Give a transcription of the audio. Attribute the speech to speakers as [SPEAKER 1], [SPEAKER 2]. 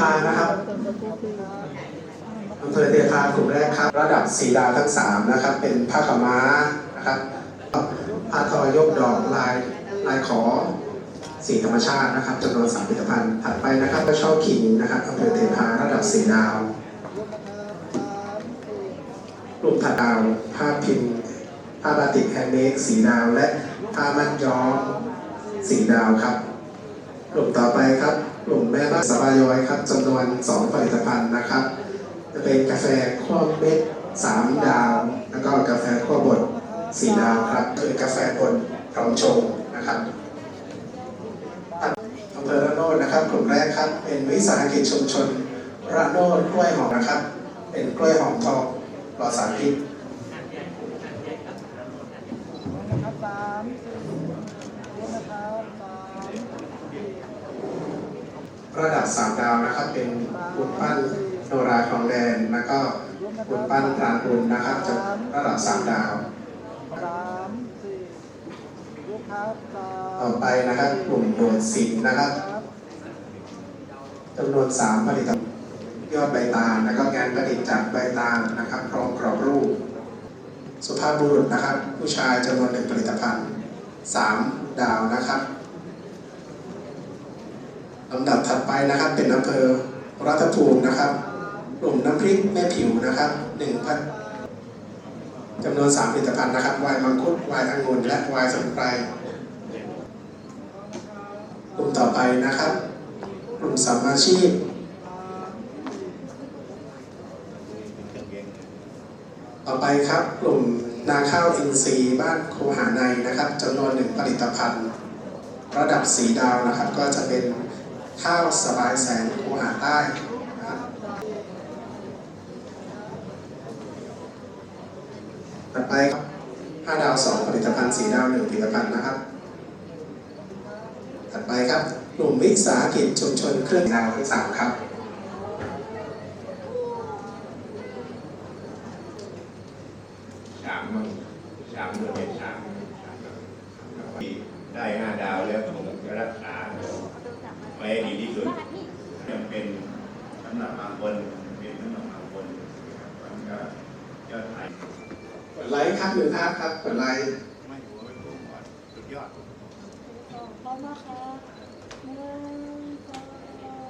[SPEAKER 1] ทานะครับอำเภอเทพากลุ่มแรกครับ ระดับสีดาวทั้งสามนะครับ เป็นผ้าขม้านะครับผ้าทอยกดอกลายลายขอสีธรรมชาตินะครับจำนวนสามผลิตภัณฑ์ถัดไปนะครับก็ช่อขิงนะครับอำเภอเทพาระดับสีดาวกลุ่มถัดดาวผ้าพิมพ์ผ้าบาติกแฮนด์เมดสีดาวและผ้ามัดย้อมสีดาวครับกลุ่มต่อไปครับ กลุ่มแม่บ้านสบายอยครับจำนวน2ผลิตภัณฑ์นะครับ จะเป็นกาแฟขั้วเม็ด3 ดาว แล้วก็กาแฟขั้วบด4 ดาวครับคือกาแฟบดพร้อมชงนะครับอำเภอระโนดนะครับ กลุ่มแรกครับ เป็นวิสาหกิจชุมชนระโนดกล้วยหอมนะครับ เป็นกล้วยหอมทองปลอดสารพิษ
[SPEAKER 2] นะครับสามสี่รวมนะครับสาม
[SPEAKER 1] ระดับ3ดาวนะครับ เป็นหุ่นปั้นโนราทองแดงแล้วก็หุ่นปั้นปรางบุญนะครับจะระดับ3ดาว
[SPEAKER 2] สามสี่ยกครับสาม
[SPEAKER 1] ต่อไปนะครับกลุ่มโดดสินนะครับจำนวน3ผลิตภัณฑ์ยอดใบตาลแล้วก็งานประดิษฐ์จากใบตาลนะครับพร้อมกรอบรูป สุภาพบุรุษนะครับ ผู้ชายจำนวนหนึ่งผลิตภัณฑ์3ดาวนะครับ ลำดับถัดไปนะครับ เป็นอำเภอรัตภูมินะครับ กลุ่มน้ำพริกแม่ผิวนะครับ1พันจำนวน3ผลิตภัณฑ์นะครับวน์มังคุดวน์องุ่นและวน์สมุนไพรกลุ่มต่อไปนะครับ กลุ่มสัมมาชีพต่อไปครับกลุ่มนาข้าวอินทรีย์บ้านโคหาในนะครับจำนวนหนึ่งผลิตภัณฑ์ ระดับสีดาวนะครับ ก็จะเป็น ข้าวสบายแสงโคหาใต้นะครับต่อไปครับห้าดาวสองผลิตภัณฑ์สีดาวหนึ่งผลิตภัณฑ์นะครับ ถัดไปครับกลุ่มวิสาหกิจชุมชนเครื่องดาวที่สามครับ
[SPEAKER 3] สามมั้งสามเดือนเป็นสามได้ห้า นมีเรื่องราวกันมันก็ยอดขาเปิ
[SPEAKER 1] ดไลฟ์ครับหรือครับครับเปิดไลฟ์
[SPEAKER 3] ไม่หัวไม่หัวสุดยอด
[SPEAKER 2] พอมคะหนึ่งสอง